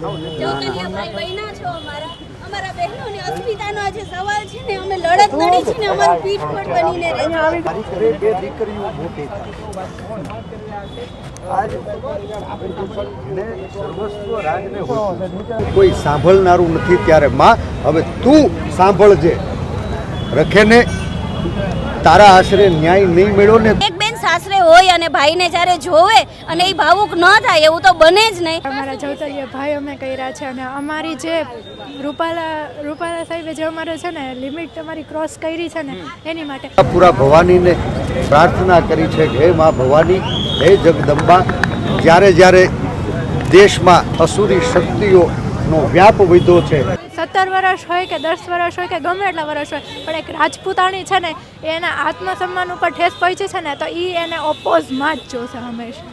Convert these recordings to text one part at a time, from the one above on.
ચૌકલિયા ભાઈ બહેના છો અમારા. અમારા બહેનોની અસ્મિતાનો આજે સવાલ છે ને અમે લડત લડી છે ને અમારું પીઠ પર બનીને રહે છે. બે દીકરીઓ મોટી આજ એને સર્વસ્વ રાજને હોય. કોઈ સાંભળનારું નથી ત્યારે માં. હવે તું સાંભળજે. રખેને તારા આશરે ન્યાય નહીં મળ્યો ને. સાસરે હોય અને ભાઈને જ્યારે જોવે અને એ ભાવુક ન થાય એવું તો બને જ નહીં. અમારા જવતરીય ભાઈ અમે કર્યા છે અને અમારી જે રૂપાલા રૂપાલા સાહેબે જે અમારે છે ને લિમિટ અમારી ક્રોસ કરી છે ને એની માટે પૂરા ભવાનીને પ્રાર્થના કરી છે કે હે માં ભવાની હે જગદંબા જ્યારે જ્યારે દેશમાં અસુરી શક્તિઓનો વ્યાપ વધ્યો છે સત્તર વર્ષ હોય કે દસ વર્ષ હોય કે ગમે એટલા વર્ષ હોય, પણ એક રાજપૂતાણી છે ને એના આત્મસન્માન ઉપર ઠેસ પહોંચી છે ને, તો એ એને ઓપોઝમાં જ જોશે હંમેશા.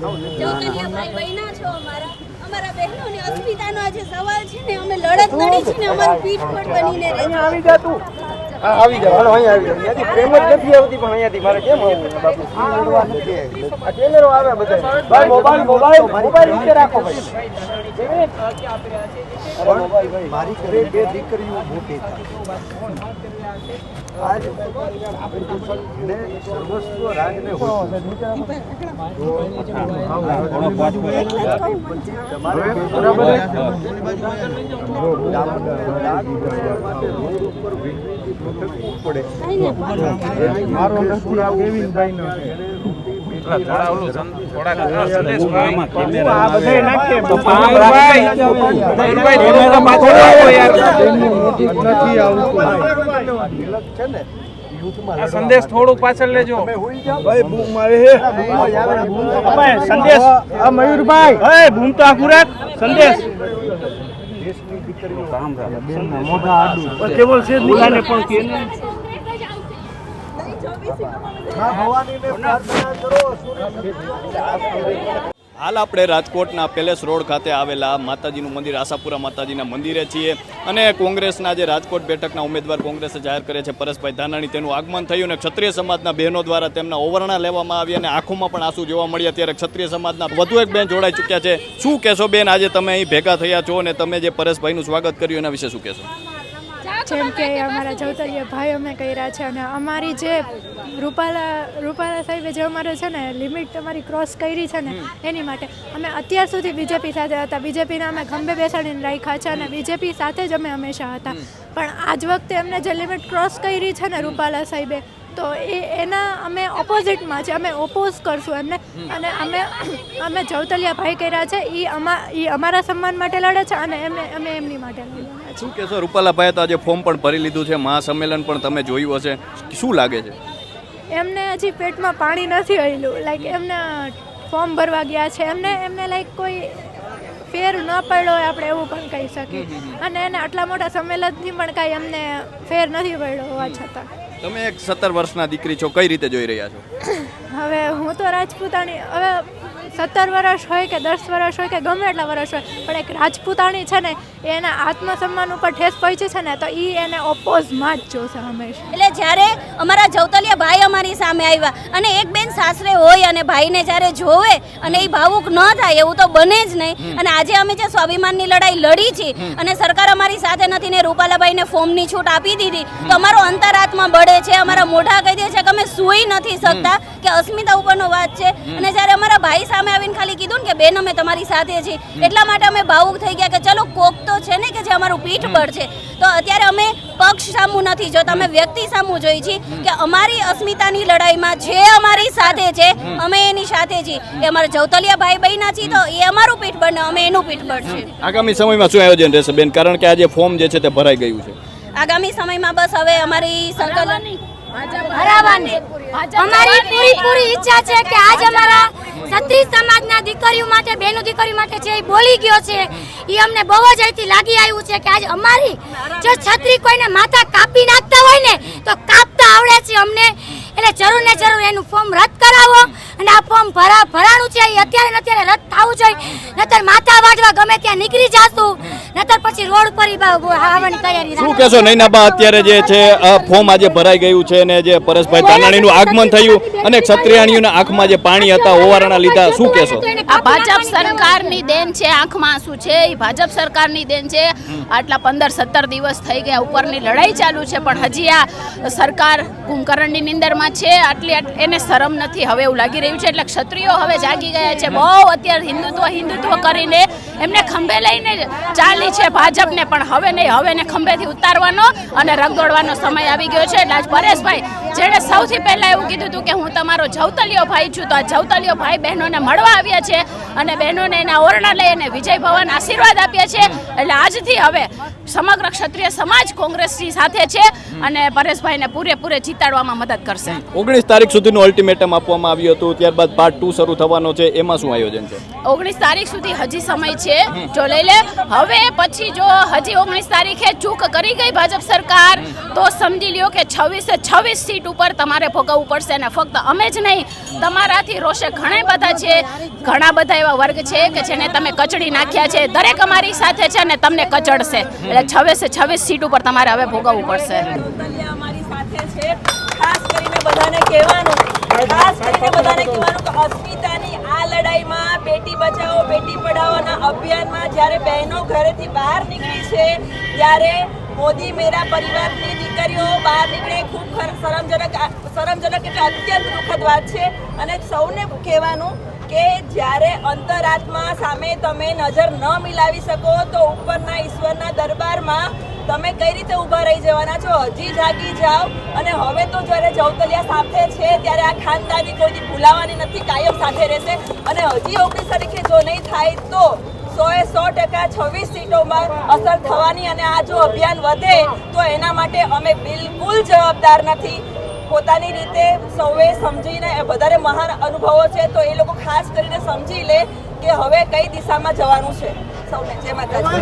ચૌકલિયા ભાઈ બહેના છો અમારા અમારા બહેનોની અસ્મિતાનો આજે સવાલ છે ને અમે લડત લડી છે ને અમારું પીઠ પર બનીને રહે આવી જા તું. હા આવી જા. હાલો અહીંયા આવી જા. ત્યાંથી પ્રેમ જ નથી આવતી પણ અહીંયાથી મારે કેમ આવવું બાપુ? આ કેમેરો આવે બધા ભાઈ મોબાઈલ મોબાઈલ મોબાઈલ નીચે રાખો ભાઈ. મારી ઘરે બે દીકરીઓ મોટી આજ એને સર્વસ્વ રાજને હોય. તમારે બરાબર રોડ ઉપર વીજળીથી ભટકવું પડે મારો નથી આ ગોવિંદભાઈ નો આ બધાય નાખીએ. નથી આવતું છે ને યુથમાં સંદેશ થોડું પાછળ લેજો. ભાઈ બૂમ મારે હે. સંદેશ. આ મયુરભાઈ હે ભૂમ તો આખું રાખ. સંદેશ. કેવલ છે બોલાને પણ કે ભવાની ને પ્રાર્થના કરો સૂર્ય હાલ આપણે રાજકોટના પેલેસ રોડ ખાતે આવેલા માતાજીનું મંદિર, આશાપુરા માતાજીના મંદિરે છીએ અને કોંગ્રેસના જે રાજકોટ બેઠકના ઉમેદવાર કોંગ્રેસે જાહેર કરે છે પરેશભાઈ ધાનાણી, તેનું આગમન થયું અને ક્ષત્રિય સમાજના બહેનો દ્વારા તેમના ઓવરણા લેવામાં આવ્યા અને આંખોમાં પણ આંસુ જોવા મળ્યા. ત્યારે ક્ષત્રિય સમાજના વધુ એક બેન જોડાઈ ચૂક્યા છે. શું કહેશો બેન, આજે તમે અહીં ભેગા થયા છો અને તમે જે પરેશભાઈનું સ્વાગત કર્યું, એના વિશે શું કહેશો? જેમ કે અમારા ચૌતરીય ભાઈ અમે કર્યા છે અને અમારી જે રૂપાલા રૂપાલા સાહેબે જે અમારે છે ને લિમિટ અમારી ક્રોસ કરી છે ને એની માટે અમે અત્યાર સુધી બીજેપી સાથે હતા. બીજેપીને અમે ખંભે બેસાડીને રાખ્યા છે અને બીજેપી સાથે જ અમે હંમેશા હતા. પણ આજ વખતે એમને જે લિમિટ ક્રોસ કરી છે ને રૂપાલા સાહેબે તો એ એના અમે ઓપોઝિટમાં છે. અમે ઓપોઝ કરશું એમને. અને અમે અમે જવતલિયા ભાઈ કર્યા છે. એ અમા એ અમારા સન્માન માટે લડે છે અને એમને અમે એમની માટે લડ્યા છે. શું કહેશો રૂપાલાભાઈએ તો આજે ફોર્મ પણ ભરી લીધું છે મહાસંમેલન પણ તમે જોયું હશે. શું લાગે છે? એમને હજી પેટમાં પાણી નથી હયલું. લાઈક એમને ફોર્મ ભરવા ગયા છે. એમને એમને લાઈક કોઈ ફેર ન પડ્યો હોય આપણે એવું પણ કહી શકીએ. અને એને આટલા મોટા સંમેલનથી પણ કાંઈ એમને ફેર નથી પડ્યો હોવા છતાં. તમે એક સત્તર વર્ષના દીકરી છો કઈ રીતે જોઈ રહ્યા છો? હવે હું તો રાજપૂતાણી હવે સત્તર વર્ષ હોય કે દસ વર્ષ હોય કે ગમે એટલા વર્ષ હોય પણ એક રાજપૂતાણી છે ને એ એના આત્મસન્માન ઉપર ઠેસ પહોંચી છે ને તો એ એને ઓપોઝમાં જ જોશે હંમેશા. એટલે જ્યારે અમારા જવતલિયા ભાઈ અમારી સામે આવ્યા અને એક બેન સાસરે હોય અને ભાઈને જ્યારે જોવે અને એ ભાવુક ન થાય એવું તો બને જ નહીં. અને આજે અમે જે સ્વાભિમાનની લડાઈ લડી છે અને સરકાર અમારી સાથે નથી ને રૂપાલાભાઈને ફોર્મની છૂટ આપી દીધી તો અમારો અંતરાત્મા બળે છે અમારા મોઢા કહી દે છે કે અમે સૂઈ નથી શકતા કે અસ્મિતા ઉપરનો વાત છે. અને જ્યારે અમારા ભાઈ સામે આવીને ખાલી કીધું ને કે બેન અમે તમારી સાથે છીએ. એટલા માટે અમે ભાવુક થઈ ગયા કે ચલો કોક તો છે ને કે જે અમારું પીઠ બળ છે. તો અત્યારે અમે પક્ષ સામું નથી. જોતા અમે વ્યક્તિ સામું જોઈ છીએ કે અમારી અસ્મિતાની લડાઈમાં જે અમારી સાથે છે અમે એની સાથે છીએ. એ અમારા જૌતલિયા ભાઈ બહેના છીએ તો એ અમારું પીઠ બળ અમે એનું પીઠ બળ છે આગામી સમયમાં શું આયોજન રહેશે બેન? કારણ કે આજે ફોર્મ જે છે તે ભરાઈ ગયું છે. આગામી સમયમાં બસ હવે અમારી સંકલન હરાવવાની. અમારી પૂરી પૂરી ઈચ્છા છે કે આજ અમારા ક્ષત્રિય સમાજના દીકરીઓ માટે, બહેનો દીકરીઓ માટે જે બોલી ગયો છે, એ અમને બહુ જ અહીંથી લાગી આવ્યું છે કે આજ અમારી જો છત્રી કોઈને માથા કાપી નાખતા હોય ને, તો કાપતા આવડે છે અમને. એટલે જરૂર ને જરૂર એનું ફોર્મ રદ કરાવો. અને આ ફોર્મ ભરા ભરાણું છે એ અત્યારે ને અત્યારે રદ થવું જોઈએ. નતર માથા વાટવા ગમે ત્યાં નીકળી જાશું. નતર પછી રોડ પર આવવાની તૈયારી શું કહેશો નૈનાબા અત્યારે જે છે આ ફોર્મ આજે ભરાઈ ગયું છે અને જે પરેશભાઈ ધાનાણીનું આગમન થયું અને ક્ષત્રિયાણીઓના આંખમાં જે પાણી હતા ઓવારાના લીધા શું કહેશો? આ ભાજપ સરકારની દેન છે આંખમાં આંસુ છે એ ભાજપ સરકારની દેન છે. આટલા પંદર સત્તર દિવસ થઈ ગયા ઉપરની લડાઈ ચાલુ છે પણ હજી આ સરકાર કુંભકર્ણની નિંદરમાં છે આટલી એને શરમ નથી હવે એવું લાગી રહ્યું છે એટલે ક્ષત્રિયો હવે જાગી ગયા છે. બહુ અત્યારે હિન્દુત્વ હિન્દુત્વ કરીને એમને ખંભે લઈને ચાલી છે ભાજપને પણ હવે નહીં. હવે એને ખંભેથી ઉતારવાનો અને રગદોડવાનો સમય આવી ગયો છે. એટલે આજ પરેશભાઈ જેણે સૌથી પહેલાં એવું કીધું હતું કે હું તમારો જવતલિયો ભાઈ છું તો આ જવતલિયો ભાઈ બહેનોને મળવા આવ્યા છે અને બહેનોને એના ઓરણા લઈ અને વિજય ભવન આશીર્વાદ આપ્યા છે એટલે આજથી હવે સમગ્ર ક્ષત્રિય સમાજ કોંગ્રેસની સાથે છે અને પરેશભાઈને પૂરેપૂરે જીતાડવામાં મદદ કરશે. ઓગણીસ તારીખ સુધીનું અલ્ટિમેટમ આપવામાં આવ્યું હતું. ત્યારબાદ પાર્ટ ટુ શરૂ થવાનો છે. એમાં શું આયોજન છે? ઓગણીસ તારીખ સુધી હજી સમય છે. જો લઈ લે. હવે પછી જો હજી ઓગણીસ તારીખે ચૂક કરી ગઈ ભાજપ સરકાર, તો સમજી લ્યો કે છવ્વીસે છવ્વીસ સીટ ઉપર તમારે ભોગવવું પડશે અને ફક્ત અમે જ નહીં, તમારાથી રોષે ઘણા બધા છે. ઘણા બધા એવા વર્ગ છે કે જેને તમે કચડી નાખ્યા છે. દરેક અમારી સાથે છે અને તમને કચડશે. એટલે છવ્વીસે છવ્વીસ સીટ ઉપર તમારે હવે ભોગવવું પડશે. સાથે છે. ખાસ કરીને બધાને કહેવાનું, ખાસ કરીને બધાને કહેવાનું કે અસ્મિતાની આ લડાઈમાં બેટી બચાવો, બેટી પઢાઓના અભિયાનમાં જ્યારે બહેનો ઘરેથી બહાર નીકળી છે, ત્યારે મોદી મેરા પરિવારની દીકરીઓ બહાર નીકળે, ખૂબ શરમજનક શરમજનક એટલે અત્યંત દુઃખદ વાત છે. અને સૌને કહેવાનું કે જ્યારે અંતરાત્મા સામે તમે નજર ન મિલાવી શકો, તો ઉપરના ઈશ્વરના દરબારમાં તમે કઈ રીતે ઊભા રહી જવાના છો? હજી જાગી જાઓ. અને હવે તો જ્યારે જવતલિયા સાથે છે, ત્યારે આ ખાનદાની કોઈથી ભૂલાવાની નથી, કાયમ સાથે રહેશે. અને હજી ઓગણીસ તારીખે જો નહીં થાય, તો સોએ સો ટકા છવ્વીસ સીટોમાં અસર થવાની. અને આ જો અભિયાન વધે, તો એના માટે અમે બિલકુલ જવાબદાર નથી. પોતાની રીતે સૌએ સમજીને વધારે મહાન અનુભવો છે તો એ લોકો ખાસ કરીને સમજી લે કે હવે કઈ દિશામાં જવાનું છે. સૌને જય માતાજી.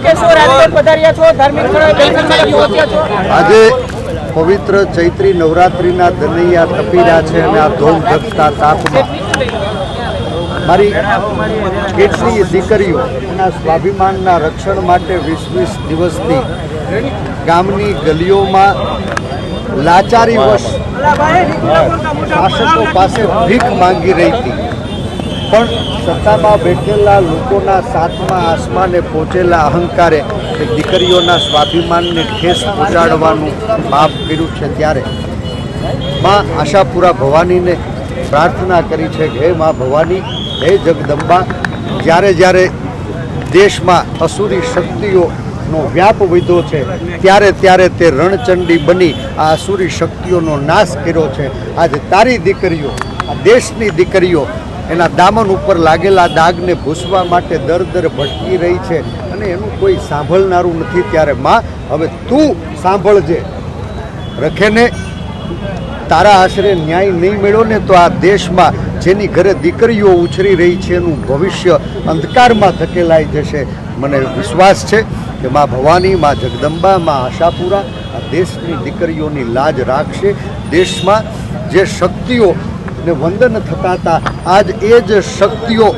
કહેશો? રાજકોટ આજે પવિત્ર ચૈત્રી નવરાત્રિના દનૈયા તપી રહ્યા છે અને આ ધોમ ધકતા તાપમાં મારી કેટલીય દીકરીઓ એના સ્વાભિમાનના રક્ષણ માટે વીસ વીસ દિવસથી ગામની ગલીઓમાં લાચારી વશ શાસકો પાસે ભીખ માંગી રહી હતી. પણ સત્તામાં બેઠેલા લોકોના સાતમા આસમાને પહોંચેલા અહંકારે દીકરીઓના સ્વાભિમાનને ઠેસ પહોંચાડવાનું પાપ કર્યું છે ત્યારે. માં આશાપુરા ભવાનીને પ્રાર્થના કરી છે કે, હે માં ભવાની હે જગદંબા, જ્યારે જ્યારે દેશમાં અસુરી શક્તિઓનો વ્યાપ વધ્યો છે, ત્યારે ત્યારે તે રણચંડી બની આ અસુરી શક્તિઓનો નાશ કર્યો છે. આજે તારી દીકરીઓ, આ દેશની દીકરીઓ એના દામન ઉપર લાગેલા દાગને ભૂસવા માટે દર દર ભટકી રહી છે અને એનું કોઈ સાંભળનારું નથી. ત્યારે માં, હવે તું સાંભળજે. રખેને તારા આશરે ન્યાય નહીં મળ્યો ને તો આ દેશમાં જેની ઘરે દીકરીઓ ઉછરી રહી છે એનું ભવિષ્ય અંધકારમાં ધકેલાઈ જશે. મને વિશ્વાસ છે કે માં ભવાની, માં જગદંબા, માં આશાપુરા આ દેશની દીકરીઓની લાજ રાખશે. દેશમાં જે શક્તિઓ ને વંદન થતા હતા આજ એ જ શક્તિઓ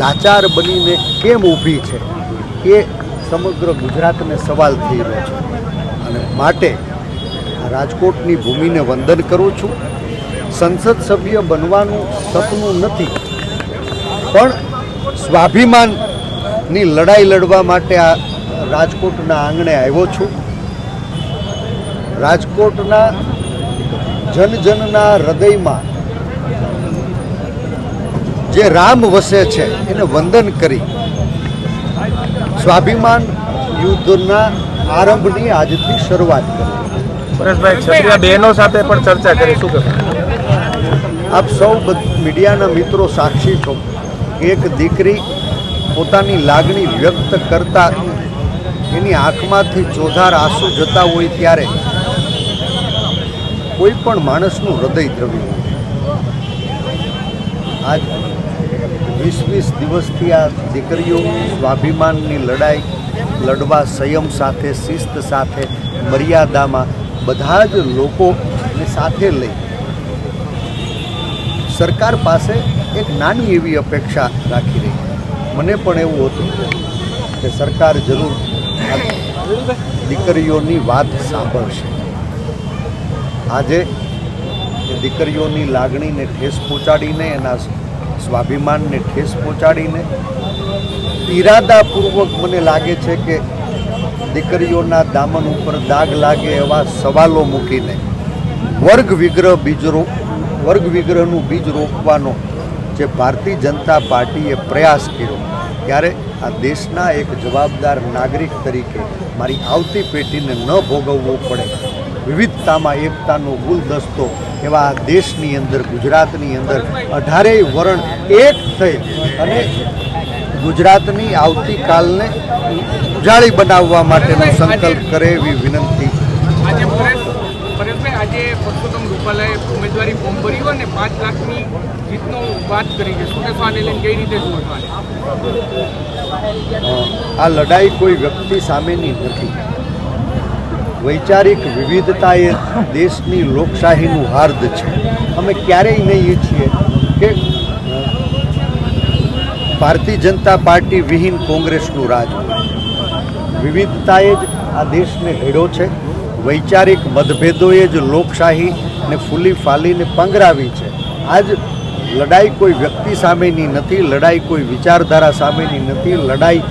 લાચાર બનીને કેમ ઊભી છે? એ સમગ્ર ગુજરાતને સવાલ થઈ રહ્યો છે. અને માટે રાજકોટની ભૂમિને વંદન કરું છું. સંસદ સભ્ય બનવાનું સપનું નથી. પણ સ્વાભિમાનની લડાઈ લડવા માટે આ રાજકોટના આંગણે આવ્યો છું. રાજકોટના જનજનના હૃદયમાં જે રામ વસે છે, એને વંદન કરી. સ્વાભિમાન યુદ્ધના આરંભની આજથી શરૂઆત કરી. પરેશભાઈ ક્ષત્રિય બહેનો સાથે પણ ચર્ચા કરી, શું આપ સૌ મીડિયાના મિત્રો સાક્ષી છો. એક દીકરી પોતાની લાગણી વ્યક્ત કરતા એની આંખમાંથી ચોધાર આંસુ જતા હોય ત્યારે કોઈ પણ માણસનું હૃદય દ્રવ્યું આજ વીસ વીસ દિવસથી આ દીકરીઓ સ્વાભિમાનની લડાઈ, લડવા, સંયમ સાથે, શિસ્ત સાથે, મર્યાદામાં બધા જ લોકોને સાથે લઈ સરકાર પાસે એક નાની એવી અપેક્ષા રાખી રહી. મને પણ એવું હતું કે સરકાર જરૂર દીકરીઓની વાત સાંભળશે. આજે દીકરીઓની લાગણીને ઠેસ પહોંચાડીને, એના સ્વાભિમાનને ઠેસ પહોંચાડીને, ઈરાદાપૂર્વક મને લાગે છે કે દીકરીઓના દામન ઉપર દાગ લાગે એવા સવાલો મૂકીને વર્ગ વિગ્રહ બીજ રો વર્ગ વિગ્રહનું બીજ રોપવાનો જે ભારતીય જનતા પાર્ટીએ પ્રયાસ કર્યો, ત્યારે આ દેશના એક જવાબદાર નાગરિક તરીકે મારી આવતી પેઢીને ન ભોગવવો પડે. વિવિધતામાં એકતાનો ગુલદસ્તો એવા આ દેશની અંદર, ગુજરાતની અંદર અઢારેય વર્ણ એક થઈ અને ગુજરાતની આવતીકાલને ઉજાળી બનાવવા માટેનો સંકલ્પ કરે એવી વિનંતી. આજે પરેશ પરેશભાઈ આજે પરસોત્તમ રૂપાલાએ ઉમેદવારી ફોર્મ ભર્યું અને પાંચ લાખની જીતનો વાત કરી છે. શું કહેશો આને લઈને કઈ રીતે? અ, આ લડાઈ કોઈ વ્યક્તિ સામેની નથી. વૈચારિક વિવિધતા એ દેશની લોકશાહીનું હાર્દ છે. અમે ક્યારેય નહીં ઈચ્છીએ કે ભારતીય જનતા પાર્ટી વિહીન કોંગ્રેસનું રાજ વિવિધતાએ જ આ દેશને ઘડ્યો છે. વૈચારિક મતભેદોએ જ લોકશાહીને ફૂલી ફાલીને પંગરાવી છે. આજ લડાઈ કોઈ વ્યક્તિ સામેની નથી, લડાઈ કોઈ વિચારધારા સામેની નથી, લડાઈ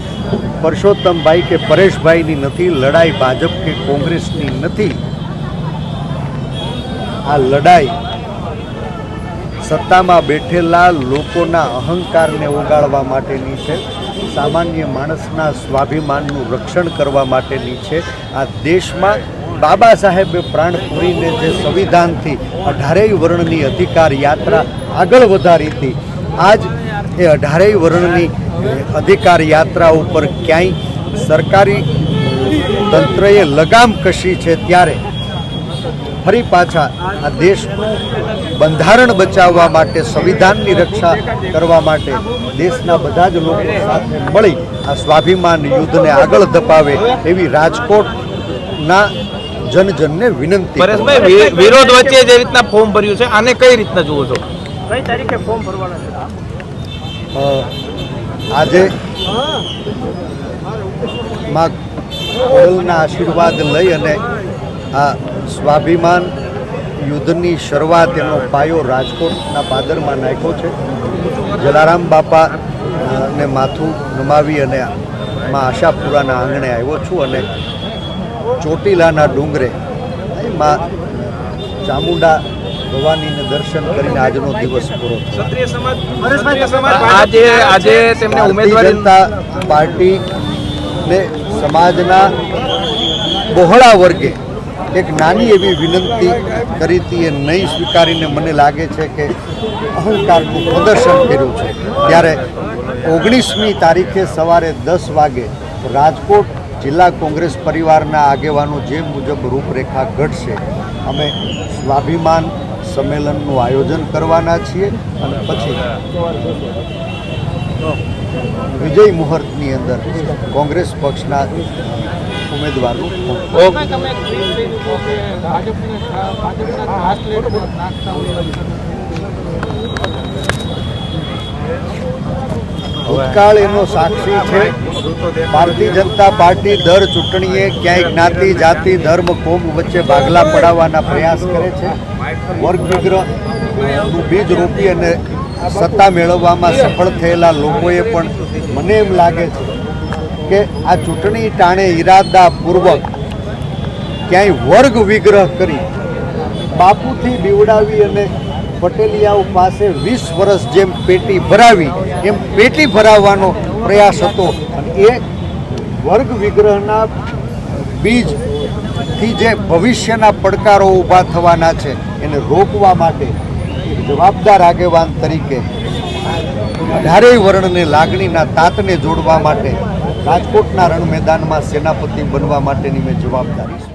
પરસોત્તમભાઈ કે પરેશભાઈની નથી, લડાઈ ભાજપ કે કોંગ્રેસની નથી. આ લડાઈ સત્તામાં બેઠેલા લોકોના અહંકારને ઓગાળવા માટેની છે. સામાન્ય માણસના સ્વાભિમાનનું રક્ષણ કરવા માટેની છે. આ દેશમાં બાબા સાહેબે પ્રાણ પૂરીને જે સંવિધાનથી અઢારેય વર્ણની અધિકાર યાત્રા આગળ વધારી હતી, આજ એ અઢારેય વર્ણની અધિકાર યાત્રા ઉપર ક્યાંય સરકારી તંત્રએ લગામ કશી છે ત્યારે ફરી પાછા આ દેશનું બંધારણ બચાવવા માટે સંવિધાનની રક્ષા કરવા માટે દેશના બધા જ લોકો સાથે મળી આ સ્વાભિમાન યુદ્ધને આગળ ધપાવે એવી રાજકોટના જનજનને વિનંતી પરેશભાઈ વિરોધ વચ્ચે જે રીતના ફોર્મ ભર્યું છે આને કઈ રીતના જુઓ છો? અ, આજે માં આશીર્વાદ લઈ અને આ સ્વાભિમાન યુદ્ધની શરૂઆત એનો પાયો રાજકોટના પાદરમાં નાખ્યો છે. જલારામ બાપા ને માથું નમાવી અને માં આશાપુરાના આંગણે આવ્યો છું અને ચોટીલાના ડુંગરે માં ચામુંડા ભવાનીને દર્શન કરીને આજનો દિવસ પૂરો થયો. ક્ષત્રિય સમાજ ક્ષત્રિય સમાજ આજે આજે તેમને ઉમેદવારી જનતા પાર્ટી ને સમાજના બહોળા વર્ગે એક નાની એવી વિનંતી કરી હતી એ નહીં સ્વીકારીને મને લાગે છે કે અહંકારનું પ્રદર્શન કર્યું છે. ત્યારે ઓગણીસમી તારીખે સવારે દસ વાગે રાજકોટ જિલ્લા કોંગ્રેસ પરિવારના આગેવાનો જે મુજબ રૂપરેખા ઘડશે, અમે સ્વાભિમાન સંમેલનનું આયોજન કરવાના છીએ અને પછી વિજય મુહૂર્તની અંદર કોંગ્રેસ પક્ષના ઉમેદવારનું ભૂતકાળ એનો સાક્ષી છે. ભારતીય જનતા પાર્ટી દર ચૂંટણીએ ક્યાંય જ્ઞાતિ જાતિ ધર્મ કોમ વચ્ચે ભાગલા પડાવવાના પ્રયાસ કરે છે. વર્ગ વિગ્રહનું બીજ રોપી અને સત્તા મેળવવામાં સફળ થયેલા લોકોએ પણ મને એમ લાગે છે કે આ ચૂંટણી ટાણે ઈરાદાપૂર્વક ક્યાંય વર્ગ વિગ્રહ કરી બાપુથી બીવડાવી અને પટેલિયાઓ પાસે વીસ વર્ષ જેમ પેટી ભરાવી, એમ પેટી ભરાવવાનો પ્રયાસ હતો. એ વર્ગ વિગ્રહના બીજથી જે ભવિષ્યના પડકારો ઊભા થવાના છે, એને રોકવા માટે જવાબદાર આગેવાન તરીકે અઢારેય વર્ણને, લાગણીના તાતને જોડવા માટે રાજકોટના રણ મેદાનમાં સેનાપતિ બનવા માટેની મેં જવાબદારી